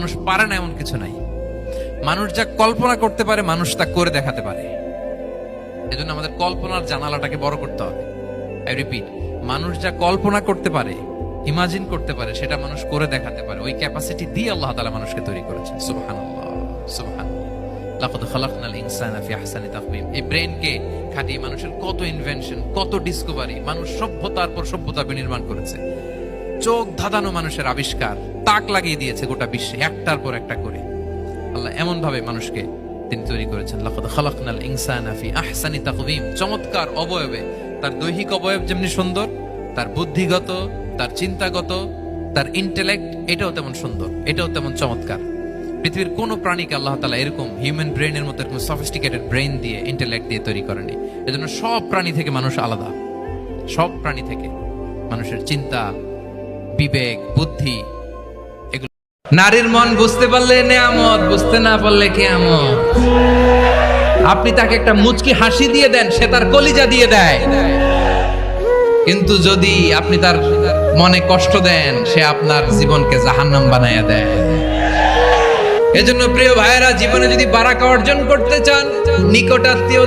মানুষ পারে না এমন কিছু নাই। মানুষ যা কল্পনা করতে পারে, মানুষ তা করে দেখাতে পারে। এজন্য আমাদের কল্পনার জানালাটাকে বড় করতে হবে। আই রিপিট মানুষ যা কল্পনা করতে পারে ইমাজিন করতে পারে, সেটা মানুষ করে দেখাতে পারে। ওই ক্যাপাসিটি দিয়ে আল্লাহ তাআলা মানুষকে তৈরি করেছেন। সুবহানাল্লাহ সুবহানাল্লাহ। লাকাদ খালাকনাল ইনসানা ফি আহসানি তাকওয়িম। এই ব্রেনকে খাটিয়ে মানুষের কত ইনভেনশন কত ডিসকভারি মানুষ সভ্যতার পর সভ্যতা বিনির্মাণ করেছে। চোখ ধাঁধানো মানুষের আবিষ্কার। তাক লাগিয়ে দিয়েছে গোটা বিশ্বে, একটার পর একটা করে। আল্লাহ এমন ভাবে মানুষকে তিনি তৈরি করেছেন। লাকাদ খালাকনাল ইনসানা ফি আহসানি তাকওয়িম। চমৎকার অবয়বে। তার দৈহিক অবয়ব যেমনি সুন্দর, তার বুদ্ধিগত, তার চিন্তাগত, তার ইন্টেলেক্ট এটাও তেমন সুন্দর, এটাও তেমন চমৎকার। পৃথিবীর কোনো প্রাণীকে আল্লাহ তালা এরকম হিউম্যান ব্রেনের মতো, এরকম সফিস্টিকেটেড ব্রেন দিয়ে ইন্টেলেক্ট দিয়ে তৈরি করেনি এজন্য সব প্রাণী থেকে মানুষ আলাদা। সব প্রাণী থেকে মানুষের চিন্তা বিবেক, বুদ্ধি, এগুলো। নারীর মন বুঝতে পারলে নেয়ামত, বুঝতে না পারলে কেয়ামত। আপনি তাকে একটা মুচকি হাসি দিয়ে দেন, সে তার কলিজা দিয়ে দেয়। কিন্তু যদি আপনি তার মনে কষ্ট দেন, সে আপনার জীবনকে জাহান্নাম বানাইয়া দেয়। এজন্য প্রিয় ভাইয়েরা, জীবনে যদি বারাকা অর্জন করতে চান, নিকটাত্মীয়